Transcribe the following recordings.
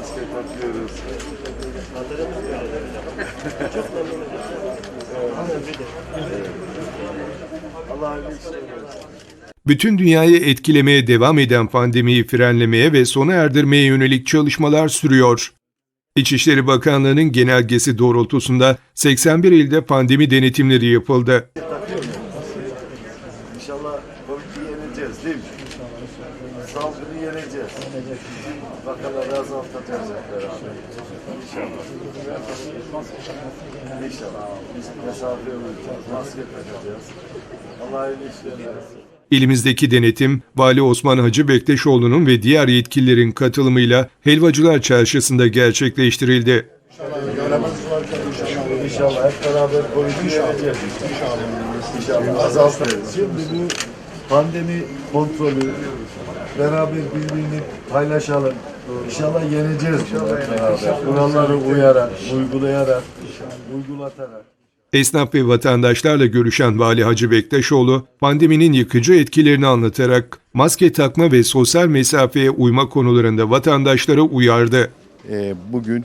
maske takıyoruz. Versin. Bütün dünyayı etkilemeye devam eden pandemiyi frenlemeye ve sona erdirmeye yönelik çalışmalar sürüyor. İçişleri Bakanlığı'nın genelgesi doğrultusunda 81 ilde pandemi denetimleri yapıldı. İnşallah Covid'i yeneceğiz değil mi? Salgını yeneceğiz. Vakaları azaltacağız hep beraber. İnşallah. İnşallah. Uyacağız, maske takacağız. Allah hayırlı işler. İlimizdeki denetim, Vali Osman Hacı Bektaşoğlu'nun ve diğer yetkililerin katılımıyla Helvacılar Çarşısı'nda gerçekleştirildi. İnşallah hep beraber yeneceğiz. İnşallah azaltacağız. Şimdi bu pandemi kontrolü beraber birbirini paylaşalım. İnşallah yeneceğiz hep beraber. Kuralları uyarak, uygulayarak, uygulatarak. Esnaf ve vatandaşlarla görüşen Vali Hacı Bektaşoğlu, pandeminin yıkıcı etkilerini anlatarak maske takma ve sosyal mesafeye uyma konularında vatandaşlara uyardı. Ee, bugün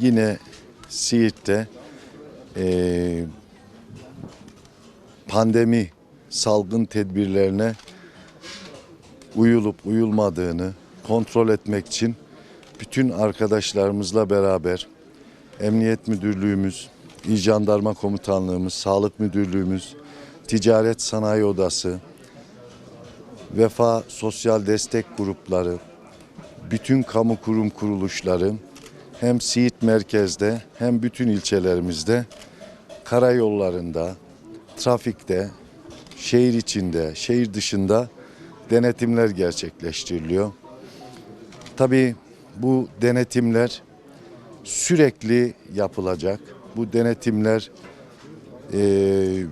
yine Siirt'te ee, pandemi salgın tedbirlerine uyulup uyulmadığını kontrol etmek için bütün arkadaşlarımızla beraber Emniyet Müdürlüğümüz, İl Jandarma Komutanlığımız, Sağlık Müdürlüğümüz, Ticaret Sanayi Odası, Vefa Sosyal Destek Grupları, bütün kamu kurum kuruluşları hem Siirt merkezde hem bütün ilçelerimizde karayollarında, trafikte, şehir içinde, şehir dışında denetimler gerçekleştiriliyor. Tabii bu denetimler sürekli yapılacak. Bu denetimler eee,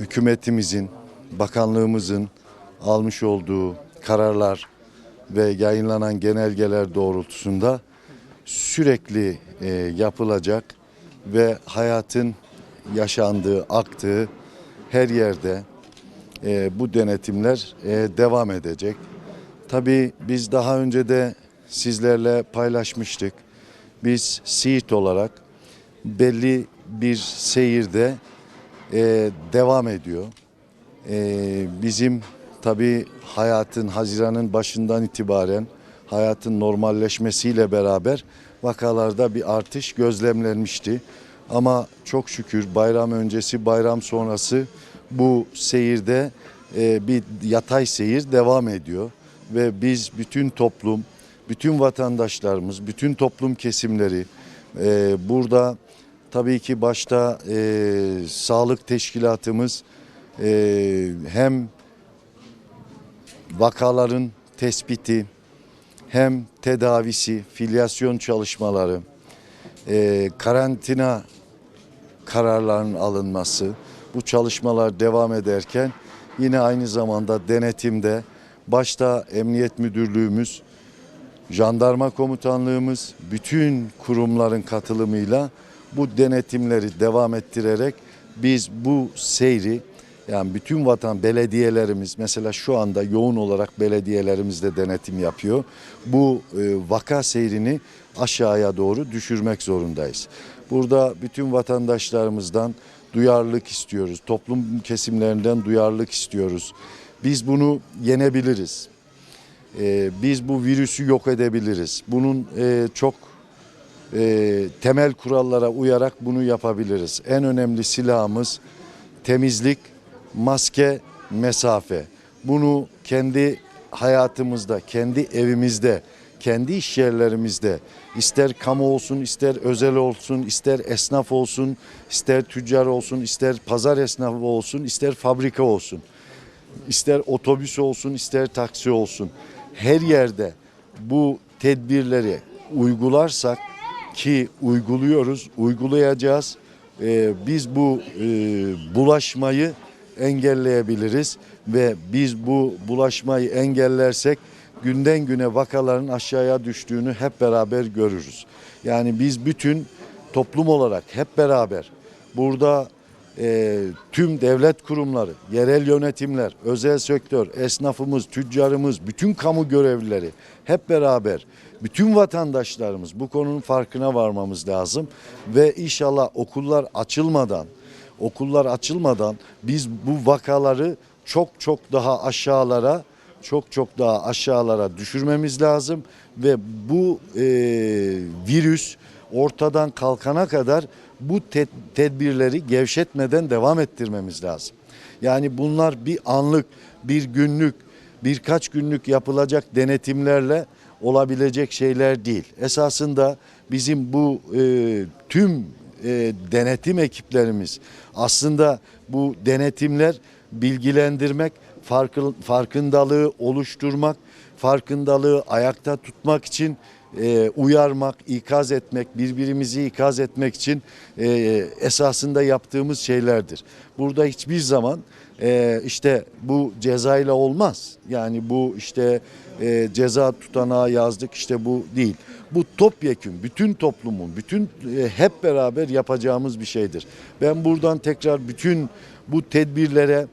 hükümetimizin, bakanlığımızın almış olduğu kararlar ve yayınlanan genelgeler doğrultusunda sürekli e, yapılacak ve hayatın yaşandığı, aktığı her yerde e, bu denetimler e, devam edecek. Tabii biz daha önce de sizlerle paylaşmıştık. Biz Siirt olarak belli bir seyirde e, devam ediyor. Ee, bizim tabii hayatın Haziran'ın başından itibaren hayatın normalleşmesiyle beraber vakalarda bir artış gözlemlenmişti. Ama çok şükür bayram öncesi bayram sonrası bu seyirde e, bir yatay seyir devam ediyor. Ve biz bütün toplum, bütün vatandaşlarımız, bütün toplum kesimleri e, burada tabii ki başta e, sağlık teşkilatımız ee, hem vakaların tespiti hem tedavisi, filyasyon çalışmaları, e, karantina kararlarının alınması, bu çalışmalar devam ederken yine aynı zamanda denetimde başta Emniyet Müdürlüğümüz, Jandarma Komutanlığımız, bütün kurumların katılımıyla bu denetimleri devam ettirerek biz bu seyri yani bütün vatan belediyelerimiz mesela şu anda yoğun olarak belediyelerimiz de denetim yapıyor. Bu e, vaka seyrini aşağıya doğru düşürmek zorundayız. Burada bütün vatandaşlarımızdan duyarlılık istiyoruz. Toplum kesimlerinden duyarlılık istiyoruz. Biz bunu yenebiliriz. E, biz bu virüsü yok edebiliriz. Bunun e, çok e, temel kurallara uyarak bunu yapabiliriz. En önemli silahımız temizlik, maske, mesafe. Bunu kendi hayatımızda, kendi evimizde, kendi iş yerlerimizde ister kamu olsun, ister özel olsun, ister esnaf olsun, ister tüccar olsun, ister pazar esnafı olsun, ister fabrika olsun, ister otobüs olsun, ister taksi olsun. Her yerde bu tedbirleri uygularsak ki uyguluyoruz, uygulayacağız. Ee, biz bu e, bulaşmayı engelleyebiliriz ve biz bu bulaşmayı engellersek günden güne vakaların aşağıya düştüğünü hep beraber görürüz. Yani biz bütün toplum olarak hep beraber burada e, tüm devlet kurumları, yerel yönetimler, özel sektör, esnafımız, tüccarımız, bütün kamu görevlileri hep beraber Bütün vatandaşlarımız bu konunun farkına varmamız lazım. Ve inşallah okullar açılmadan okullar açılmadan biz bu vakaları çok çok daha aşağılara çok çok daha aşağılara düşürmemiz lazım. Ve bu e, virüs ortadan kalkana kadar bu te- tedbirleri gevşetmeden devam ettirmemiz lazım. Yani bunlar bir anlık, bir günlük, birkaç günlük yapılacak denetimlerle olabilecek şeyler değil. Esasında bizim bu e, tüm e, denetim ekiplerimiz aslında bu denetimler bilgilendirmek, farkı, farkındalığı oluşturmak, farkındalığı ayakta tutmak için e, uyarmak, ikaz etmek, birbirimizi ikaz etmek için e, esasında yaptığımız şeylerdir. Burada hiçbir zaman e, işte bu cezayla olmaz. Yani bu işte ceza tutanağı yazdık işte bu değil. Bu topyekün bütün toplumun, bütün hep beraber yapacağımız bir şeydir. Ben buradan tekrar bütün bu tedbirlere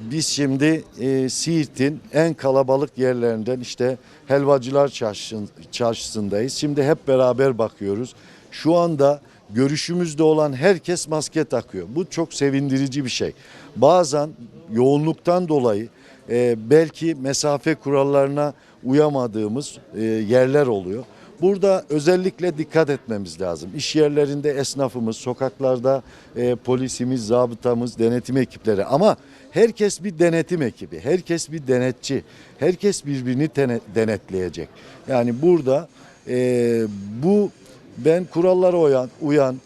biz şimdi e, Siirt'in en kalabalık yerlerinden işte Helvacılar Çarşın, Çarşısı'ndayız. Şimdi hep beraber bakıyoruz. Şu anda görüşümüzde olan herkes maske takıyor. Bu çok sevindirici bir şey. Bazen yoğunluktan dolayı e, belki mesafe kurallarına uyamadığımız e, yerler oluyor. Burada özellikle dikkat etmemiz lazım. İş yerlerinde esnafımız, sokaklarda e, polisimiz, zabıtamız, denetim ekipleri ama herkes bir denetim ekibi, herkes bir denetçi, herkes birbirini denetleyecek. Yani burada e, bu ben kurallara uyan, uyan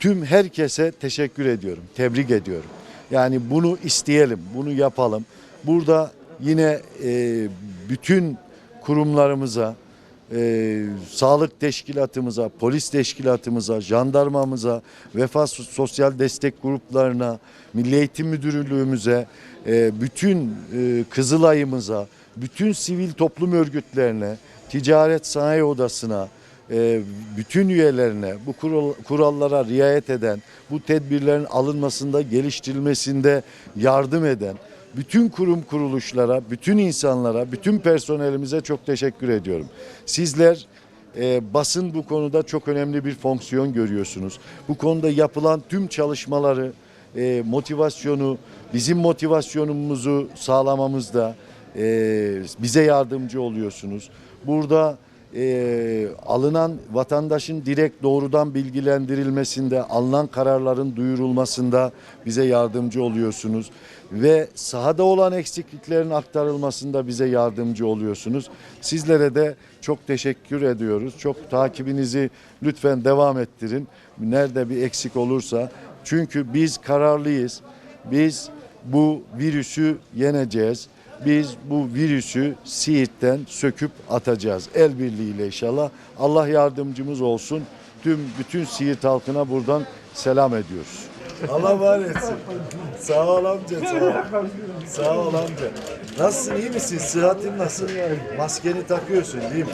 tüm herkese teşekkür ediyorum, tebrik ediyorum. Yani bunu isteyelim, bunu yapalım. Burada yine e, bütün kurumlarımıza, e, sağlık teşkilatımıza, polis teşkilatımıza, jandarmamıza, vefat sosyal destek gruplarına, Milli Eğitim Müdürlüğümüze, e, bütün e, Kızılay'ımıza, bütün sivil toplum örgütlerine, Ticaret Sanayi Odası'na, e, bütün üyelerine bu kural- kurallara riayet eden, bu tedbirlerin alınmasında, geliştirilmesinde yardım eden, bütün kurum kuruluşlara, bütün insanlara, bütün personelimize çok teşekkür ediyorum. Sizler e, basın bu konuda çok önemli bir fonksiyon görüyorsunuz. Bu konuda yapılan tüm çalışmaları, e, motivasyonu, bizim motivasyonumuzu sağlamamızda e, bize yardımcı oluyorsunuz. Burada e, alınan vatandaşın direkt doğrudan bilgilendirilmesinde, alınan kararların duyurulmasında bize yardımcı oluyorsunuz ve sahada olan eksikliklerin aktarılmasında bize yardımcı oluyorsunuz. Sizlere de çok teşekkür ediyoruz. Çok takibinizi lütfen devam ettirin. Nerede bir eksik olursa çünkü biz kararlıyız. Biz bu virüsü yeneceğiz. Biz bu virüsü Siirt'ten söküp atacağız. El birliğiyle inşallah. Allah yardımcımız olsun. Tüm bütün Siirt halkına buradan selam ediyoruz. Allah var etsin. Sağ ol amca. Sağ ol. Sağ ol amca. Nasılsın iyi misin? Sıhhatin nasıl? Maskeni takıyorsun değil mi?